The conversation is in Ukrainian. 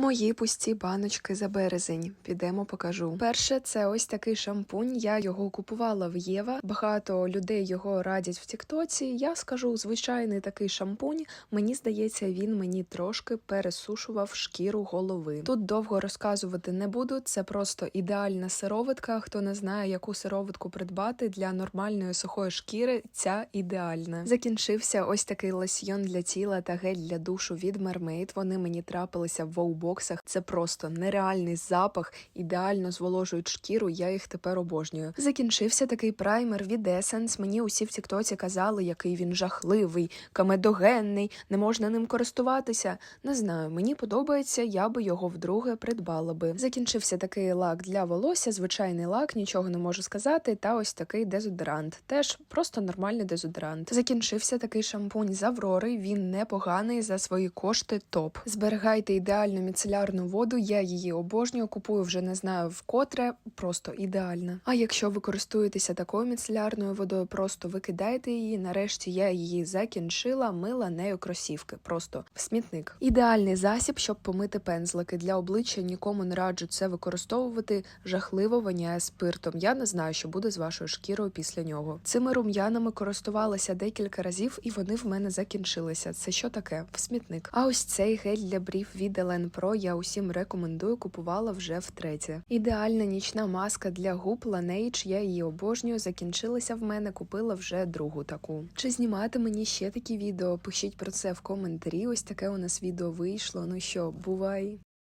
Мої пусті баночки за березень. Підемо покажу. Перше, це ось такий шампунь. Я його купувала в Єва. Багато людей його радять в Тіктоці. Я скажу звичайний такий шампунь. Мені здається, він мені трошки пересушував шкіру голови. Тут довго розказувати не буду. Це просто ідеальна сироватка. Хто не знає, яку сироватку придбати для нормальної сухої шкіри, ця ідеальна. Закінчився ось такий лосьйон для тіла та гель для душу від Mermaid. Вони мені трапилися в воубоксах. Це просто нереальний запах, ідеально зволожують шкіру. Я їх тепер обожнюю. Закінчився такий праймер від Essence. Мені усі в Тіктоці казали, який він жахливий, камедогенний, не можна ним користуватися. Не знаю, мені подобається, я би його вдруге придбала би. Закінчився такий лак для волосся, звичайний лак, нічого не можу сказати. Та ось такий дезодорант. Теж просто нормальний дезодорант. Закінчився такий шампунь з Аврори. Він непоганий за свої кошти. Топ. Зберігайте ідеальну міцелярну воду. Я її обожнюю. Купую вже не знаю вкотре. Просто ідеальна. А якщо ви користуєтеся такою міцелярною водою, просто викидайте її. Нарешті я її закінчила, мила нею кросівки. Просто в смітник. Ідеальний засіб, щоб помити пензлики. Для обличчя нікому не раджу це використовувати. Жахливо воняє спиртом. Я не знаю, що буде з вашою шкірою після нього. Цими рум'янами користувалася декілька разів, і вони в мене закінчилися. Це що таке? В смітник. А ось цей гель для брів від Елен Pro я усім рекомендую. Купувала вже втретє. Ідеальна нічна маска для губ Laneige, Я її обожнюю. Закінчилася в мене. Купила вже другу таку. Чи знімати мені ще такі відео? Пишіть про це в коментарі. Ось таке у нас відео вийшло. Ну що, бувай.